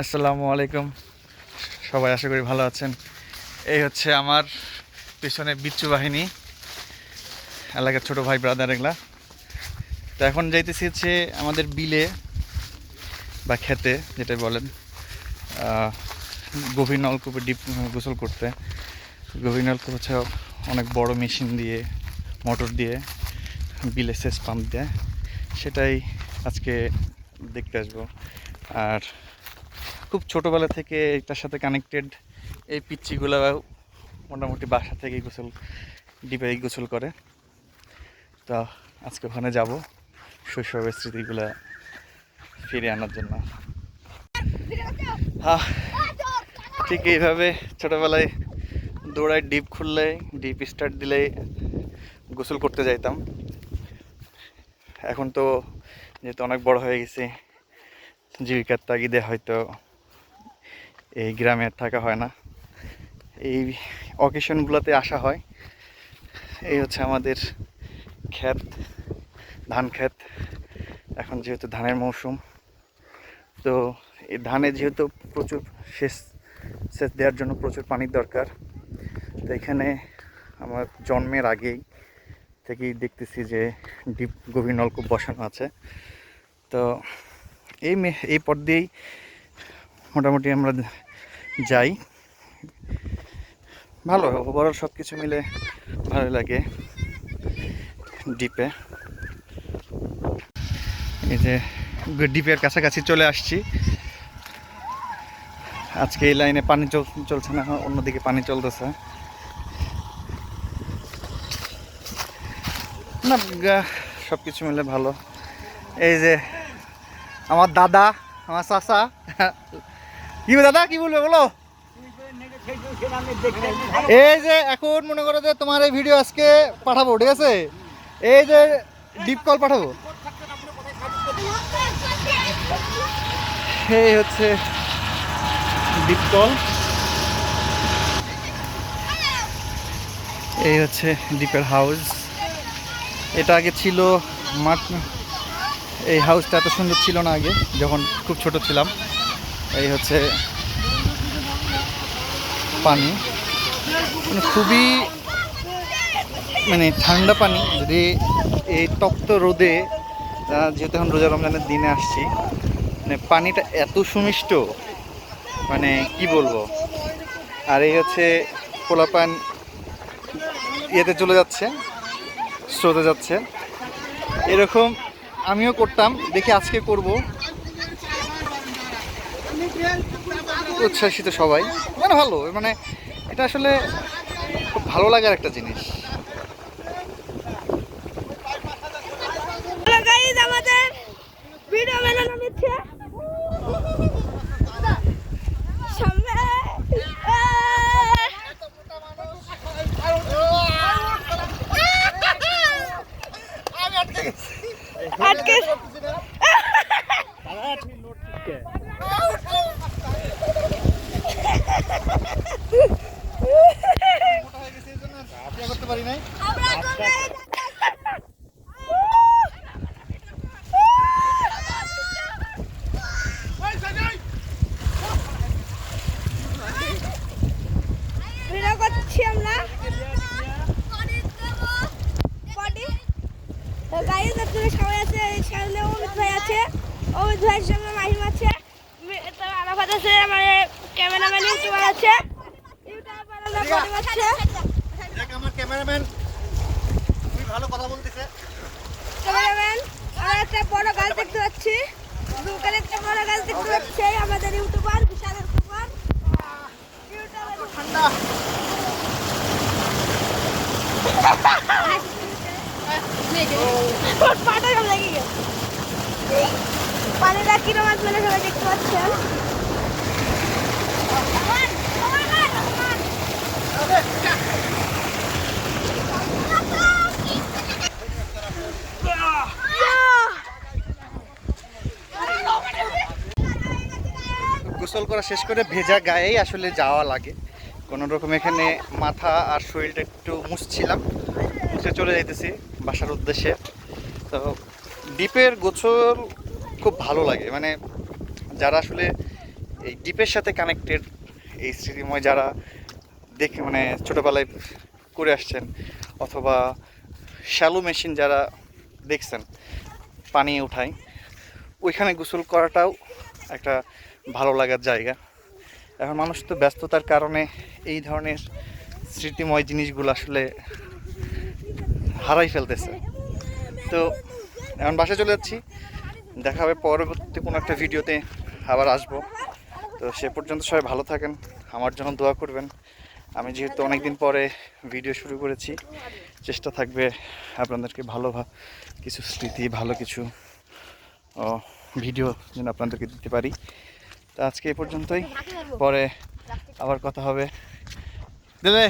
আসসালামু আলাইকুম। সবাই আশা করি ভালো আছেন। এই হচ্ছে আমার পিছনে বিচ্ছু বাহিনী, এলাকার ছোট ভাই ব্রাদার এগুলা। তো এখন যাইতেছি হচ্ছে আমাদের বিলে বা খেতে যেটা বলেন। গভীর নলকূপে ডিপ গোসল করতে। গভীর নলকূপ হচ্ছে অনেক বড় মেশিন দিয়ে মোটর দিয়ে, বিলে সেচ পাম্প দেয়। সেটাই আজকে দেখতে আসব। আর খুব ছোটোবেলা থেকে এটার সাথে কানেক্টেড এই পিচ্ছিগুলো মোটামুটি বাসা থেকেই গোসল, ডিপে গোসল করে। তো আজকে ওখানে যাব, শৈশবের স্মৃতিগুলো ফিরে আনার জন্য। হ্যাঁ ঠিক এইভাবে ছোটোবেলায় দৌড়ায়, ডিপ খুললে, ডিপ স্টার্ট দিলেই গোসল করতে যাইতাম। এখন তো যেহেতু অনেক বড় হয়ে গেছি, জীবিকার তাগিদে হয়তো এই গ্রামে থাকা হয় না। এই অকেশনগুলোতে আসা হয়। এই হচ্ছে আমাদের ক্ষেত, ধান ক্ষেত। এখন যেহেতু ধানের মৌসুম, তো এই ধানে যেহেতু প্রচুর সেচ সেচ দেওয়ার জন্য প্রচুর পানির দরকার, তো এখানে আমার জন্মের আগেই থেকেই দেখতেছি যে ডিপ গভীর নলকূপ বসানো আছে। তো এই এই পথ দিয়েই মোটামুটি আমরা যাই। ভালো ওভারঅল সব কিছু মিলে ভালো লাগে ডিপে এই যে ডিপের কাছাকাছি চলে আসছি। আজকে এই লাইনে পানি চল, চলছে না, অন্যদিকে পানি চলতেছে। না সব কিছু মিলে ভালো। এই যে আমার দাদা, আমার চাচা কি দাদা, কি বলবে বলো? এই যে এখন মনে করো যে তোমার এই ভিডিও আজকে পাঠাবো, ঠিক আছে? এই যে ডিপ কল পাঠাবো। এই হচ্ছে ডিপ কল এই হচ্ছে ডিপের হাউস এটা আগে ছিল মাঠ এই হাউসটা এত সুন্দর ছিল না আগে, যখন খুব ছোট ছিলাম। এই হচ্ছে পানি। মানে খুবই মানে ঠান্ডা পানি। যদি এই তপ্ত রোদে যেহেতু এখন রোজা রমজানের দিনে আসছি মানে পানিটা এত সুমিষ্ট মানে কি বলব? আর এই হচ্ছে পোলাপান ইয়েতে চলে যাচ্ছে, স্রোতে যাচ্ছে। এরকম আমিও করতাম, দেখি আজকে করব। উচ্ছ্বাসিত সবাই। মানে ভালো মানে এটা আসলে খুব ভালো লাগার একটা জিনিস হ্যালো গাইজ আমাদের ভিডিও বানানো হচ্ছে সামনে আটকে করতে পারি নাই। গাইজ আপনারা সবাই আছে সামনে অমিত ভাই আছে। অমিত ভাইয়ের সঙ্গে মাহিম আছে। আরাফাত আছে আমার ক্যামেরাম্যান ইউটিউবার আছে। ইউটিউবার আছে। ক্যামেরাম্যান খুবই ভালো কথা বলতেছে। ক্যামেরাম্যান আমরা একটা বড় গাছ দেখতে পাচ্ছি। দুকালে একটা বড় গাছ দেখতে পাচ্ছি আমাদের ইউটিউবার বিশাল ইউটিউবার ঠান্ডা। পানিটা কিরম আসবে সবাই দেখতে পাচ্ছেন গোসল করা শেষ করে ভেজা গায়েই আসলে যাওয়া লাগে। কোনো রকম এখানে মাথা আর শরীরটা একটু মুছছিলাম, মুছে চলে যাইতেছি বাসার উদ্দেশ্যে। তো ডিপের গোসল খুব ভালো লাগে মানে যারা আসলে এই ডিপের সাথে কানেক্টেড এই স্মৃতিময় যারা দেখে মানে ছোটোবেলায় করে আসছেন অথবা শ্যালো মেশিন যারা দেখছেন, পানি উঠায়, ওইখানে গোসল করাটাও একটা ভালো লাগার জায়গা। এখন মানুষ তো ব্যস্ততার কারণে এই ধরনের স্মৃতিময় জিনিসগুলো আসলে হারাই ফেলতেছে। তো এখন বাসায় চলে যাচ্ছি। দেখা হবে পরবর্তী কোনো একটা ভিডিওতে আবার আসব। তো সে পর্যন্ত সবাই ভালো থাকেন, আমার জন্য দোয়া করবেন। আমি যেহেতু অনেকদিন পরে ভিডিও শুরু করেছি, চেষ্টা থাকবে আপনাদেরকে ভালো কিছু স্মৃতি, ভালো কিছু ভিডিও যেন আপনাদেরকে দিতে পারি। তো আজকে এ পর্যন্তই। পরে আবার কথা হবে। দিলে!